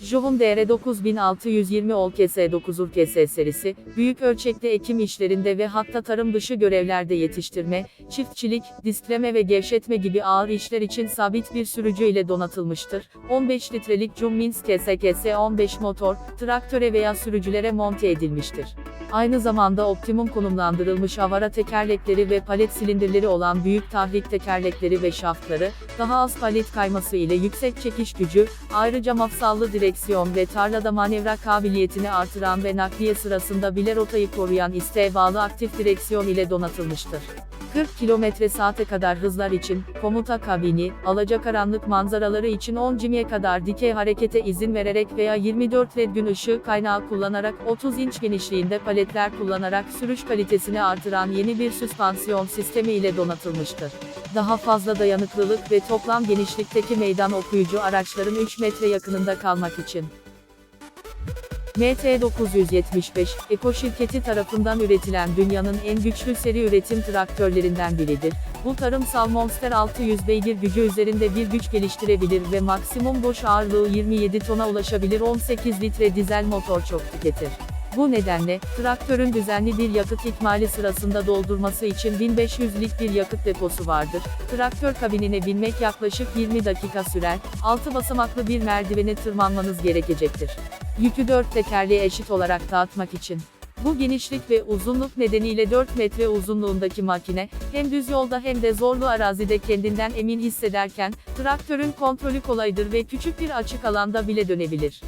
Jovun DR 9620 OLKS 9 URKS serisi, büyük ölçekli ekim işlerinde ve hatta tarım dışı görevlerde yetiştirme, çiftçilik, diskleme ve gevşetme gibi ağır işler için sabit bir sürücü ile donatılmıştır. 15 litrelik Cummins KSKS 15 motor, traktöre veya sürücülere monte edilmiştir. Aynı zamanda optimum konumlandırılmış avara tekerlekleri ve palet silindirleri olan büyük tahrik tekerlekleri ve şaftları, daha az palet kayması ile yüksek çekiş gücü, ayrıca mafsallı direksiyon ve tarlada manevra kabiliyetini artıran ve nakliye sırasında bile rotayı koruyan isteğe bağlı aktif direksiyon ile donatılmıştır. 40 km saate kadar hızlar için, komuta kabini, alacakaranlık manzaraları için 10 cimiye kadar dikey harekete izin vererek veya 24 led gün ışığı kaynağı kullanarak 30 inç genişliğinde paletler kullanarak sürüş kalitesini artıran yeni bir süspansiyon sistemi ile donatılmıştır. Daha fazla dayanıklılık ve toplam genişlikteki meydan okuyucu araçların 3 metre yakınında kalmak için. MT975, Eko şirketi tarafından üretilen dünyanın en güçlü seri üretim traktörlerinden biridir. Bu tarımsal Monster 600 beygir gücü üzerinde bir güç geliştirebilir ve maksimum boş ağırlığı 27 tona ulaşabilir 18 litre dizel motor çok tüketir. Bu nedenle, traktörün düzenli bir yakıt ikmali sırasında doldurması için 1500'lik bir yakıt deposu vardır. Traktör kabinine binmek yaklaşık 20 dakika sürer, 6 basamaklı bir merdivene tırmanmanız gerekecektir. Yükü 4 tekerleğe eşit olarak dağıtmak için. Bu genişlik ve uzunluk nedeniyle 4 metre uzunluğundaki makine, hem düz yolda hem de zorlu arazide kendinden emin hissederken, traktörün kontrolü kolaydır ve küçük bir açık alanda bile dönebilir.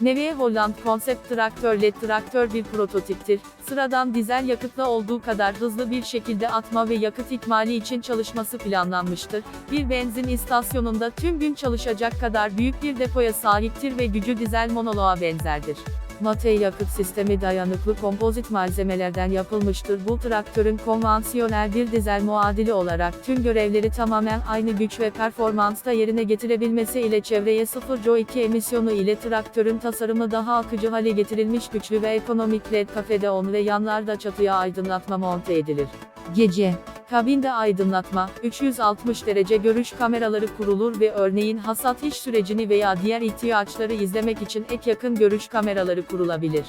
Neue Holland konsept traktör LED traktör bir prototiptir. Sıradan dizel yakıtla olduğu kadar hızlı bir şekilde atma ve yakıt ikmali için çalışması planlanmıştır. Bir benzin istasyonunda tüm gün çalışacak kadar büyük bir depoya sahiptir ve gücü dizel monoloğa benzerdir. Mate yakıt sistemi dayanıklı kompozit malzemelerden yapılmıştır. Bu traktörün konvansiyonel bir dizel muadili olarak tüm görevleri tamamen aynı güç ve performansta yerine getirebilmesi ile çevreye sıfır CO2 emisyonu ile traktörün tasarımı daha akıcı hale getirilmiş güçlü ve ekonomik led kafede on ve yanlarda çatıya aydınlatma monte edilir. Gece Kabinde aydınlatma, 360 derece görüş kameraları kurulur ve örneğin hasat iş sürecini veya diğer ihtiyaçları izlemek için ek yakın görüş kameraları kurulabilir.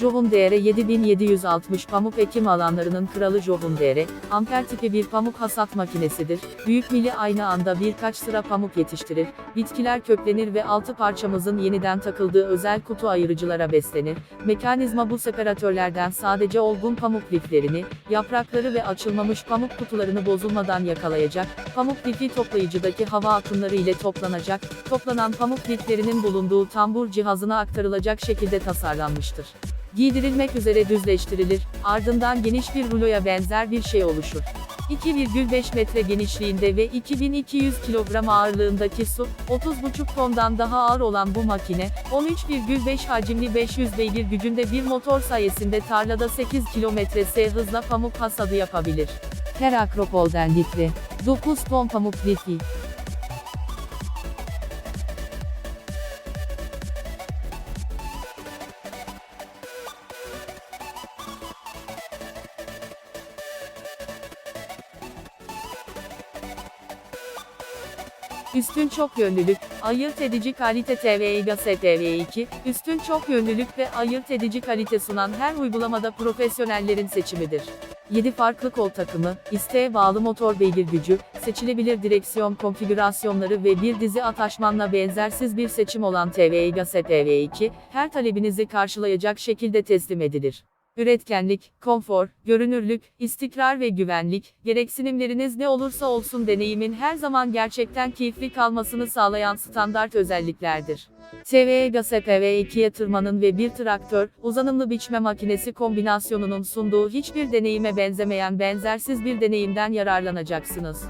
Jovun DR 7760 pamuk ekim alanlarının kralı Jovun DR, amper tipi bir pamuk hasat makinesidir. Büyük mili aynı anda birkaç sıra pamuk yetiştirir, bitkiler köklenir ve altı parçamızın yeniden takıldığı özel kutu ayırıcılara beslenir. Mekanizma bu separatörlerden sadece olgun pamuk liflerini, yaprakları ve açılmamış pamuk kutularını bozulmadan yakalayacak, pamuk lifi toplayıcıdaki hava akımları ile toplanacak, toplanan pamuk liflerinin bulunduğu tambur cihazına aktarılacak şekilde tasarlanmıştır. Giydirilmek üzere düzleştirilir, ardından geniş bir ruloya benzer bir şey oluşur. 2,5 metre genişliğinde ve 2200 kilogram ağırlığındaki su, 30,5 tondan daha ağır olan bu makine, 13,5 hacimli 500 beygir gücünde bir motor sayesinde tarlada 8 kilometre s hızla pamuk hasadı yapabilir. Her akropolden litre, 9 ton pamuk lifi. Üstün çok yönlülük, ayırt edici kalite TVİGA STV2, üstün çok yönlülük ve ayırt edici kalite sunan her uygulamada profesyonellerin seçimidir. 7 farklı kol takımı, isteğe bağlı motor beygir gücü, seçilebilir direksiyon konfigürasyonları ve bir dizi ataşmanla benzersiz bir seçim olan TVİGA STV2, her talebinizi karşılayacak şekilde teslim edilir. Üretkenlik, konfor, görünürlük, istikrar ve güvenlik, gereksinimleriniz ne olursa olsun deneyimin her zaman gerçekten keyifli kalmasını sağlayan standart özelliklerdir. TVE GASE 2'ye tırmanın ve bir traktör, uzanımlı biçme makinesi kombinasyonunun sunduğu hiçbir deneyime benzemeyen benzersiz bir deneyimden yararlanacaksınız.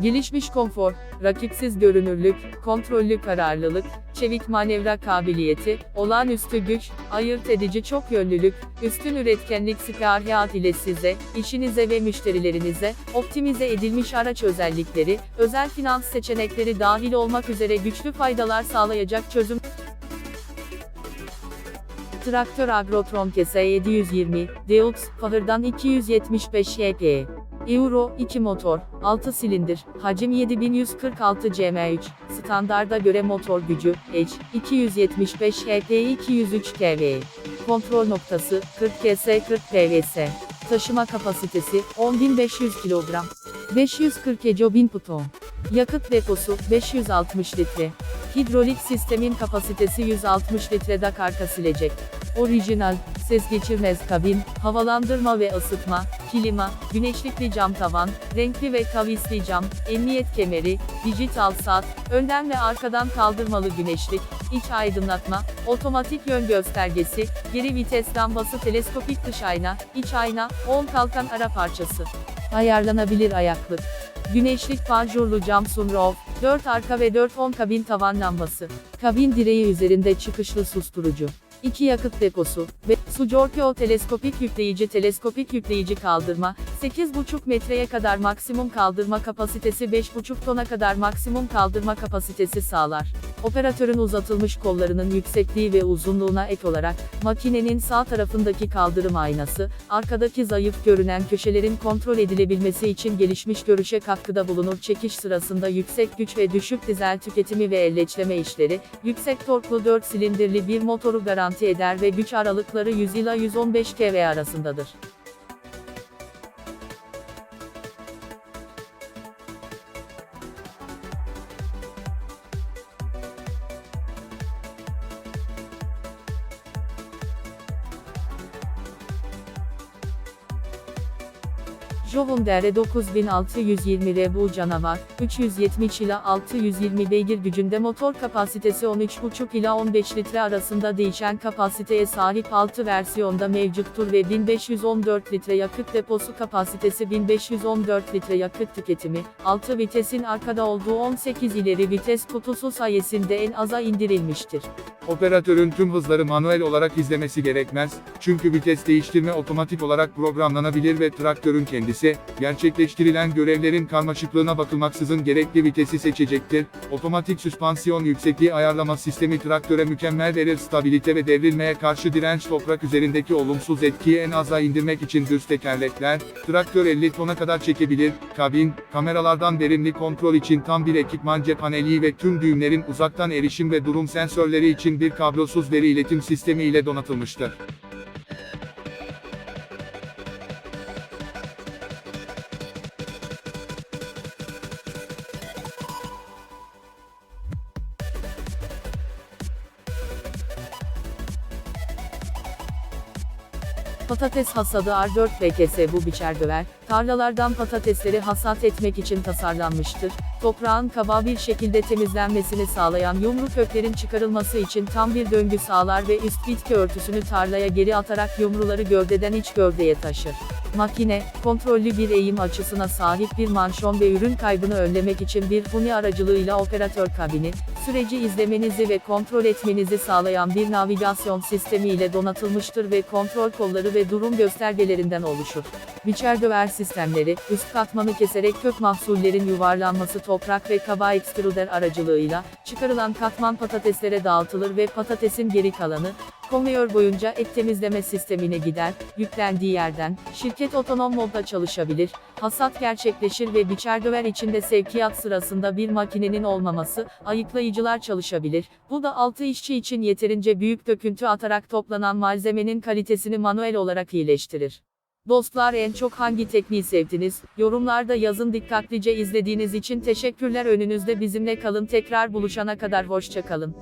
Gelişmiş konfor, rakipsiz görünürlük, kontrollü kararlılık, çevik manevra kabiliyeti, olağanüstü güç, ayırt edici çok yönlülük, üstün üretkenlik sıkıhariyat ile size, işinize ve müşterilerinize, optimize edilmiş araç özellikleri, özel finans seçenekleri dahil olmak üzere güçlü faydalar sağlayacak çözüm. Traktör Agrotron Kese 720, Deux, Fahır'dan 275 HP. Euro 2 motor, 6 silindir, hacim 7146 cm3, standarda göre motor gücü, H, 275 HP 203 kW. Kontrol noktası, 40 KS 40 PVS. Taşıma kapasitesi, 10.500 kilogram. 540 ecobin puton. Yakıt deposu, 560 litre. Hidrolik sistemin kapasitesi 160 litre dak arka silecek. Orijinal, ses geçirmez kabin, havalandırma ve ısıtma, klima, güneşlikli cam tavan, renkli ve kavisli cam, emniyet kemeri, dijital saat, önden ve arkadan kaldırmalı güneşlik, iç aydınlatma, otomatik yön göstergesi, geri vites lambası teleskopik dış ayna, iç ayna, 10 kalkan ara parçası. Ayarlanabilir ayaklık. Güneşlik panjurlu cam sunroof, 4 arka ve 4 ön kabin tavan lambası. Kabin direği üzerinde çıkışlı susturucu. 2 yakıt deposu ve Sujorkyo teleskopik yükleyici teleskopik yükleyici kaldırma, 8,5 metreye kadar maksimum kaldırma kapasitesi 5,5 tona kadar maksimum kaldırma kapasitesi sağlar. Operatörün uzatılmış kollarının yüksekliği ve uzunluğuna ek olarak, makinenin sağ tarafındaki kaldırım aynası, arkadaki zayıf görünen köşelerin kontrol edilebilmesi için gelişmiş görüşe katkıda bulunur çekiş sırasında yüksek güç ve düşük dizel tüketimi ve elleçleme işleri, yüksek torklu 4 silindirli bir motoru garanti eder ve güç aralıkları 100 ila 115 kW arasındadır. Jovundere 9620 R bu canavar, 370 ila 620 beygir gücünde motor kapasitesi 13,5 ila 15 litre arasında değişen kapasiteye sahip 6 versiyonda mevcuttur ve 1514 litre yakıt deposu kapasitesi 1514 litre yakıt tüketimi, 6 vitesin arkada olduğu 18 ileri vites kutusu sayesinde en aza indirilmiştir. Operatörün tüm hızları manuel olarak izlemesi gerekmez, çünkü vites değiştirme otomatik olarak programlanabilir ve traktörün kendisi, gerçekleştirilen görevlerin karmaşıklığına bakılmaksızın gerekli vitesi seçecektir. Otomatik süspansiyon yüksekliği ayarlama sistemi traktöre mükemmel verir stabilite ve devrilmeye karşı direnç toprak üzerindeki olumsuz etkiyi en aza indirmek için düz tekerlekler, traktör 50 tona kadar çekebilir, kabin, kameralardan verimli kontrol için tam bir ekipman cephaneliği ve tüm düğümlerin uzaktan erişim ve durum sensörleri için bir kablosuz veri iletim sistemi ile donatılmıştır. Patates hasadı R4 BKS bu biçer döver, tarlalardan patatesleri hasat etmek için tasarlanmıştır. Toprağın kaba bir şekilde temizlenmesini sağlayan yumru köklerin çıkarılması için tam bir döngü sağlar ve üst bitki örtüsünü tarlaya geri atarak yumruları gövdeden iç gövdeye taşır. Makine, kontrollü bir eğim açısına sahip bir manşon ve ürün kaybını önlemek için bir huni aracılığıyla operatör kabini, süreci izlemenizi ve kontrol etmenizi sağlayan bir navigasyon sistemi ile donatılmıştır ve kontrol kolları ve durum göstergelerinden oluşur. Biçer döver sistemleri, üst katmanı keserek kök mahsullerin yuvarlanması toprak ve kaba ekstruder aracılığıyla, çıkarılan katman patateslere dağıtılır ve patatesin geri kalanı, konveyör boyunca et temizleme sistemine gider, yüklendiği yerden, şirket otonom modda çalışabilir, hasat gerçekleşir ve biçer döver içinde sevkiyat sırasında bir makinenin olmaması, ayıklayıcılar çalışabilir, bu da altı işçi için yeterince büyük döküntü atarak toplanan malzemenin kalitesini manuel olarak iyileştirir. Dostlar en çok hangi tekniği sevdiniz? Yorumlarda yazın dikkatlice izlediğiniz için teşekkürler önünüzde bizimle kalın tekrar buluşana kadar hoşça kalın.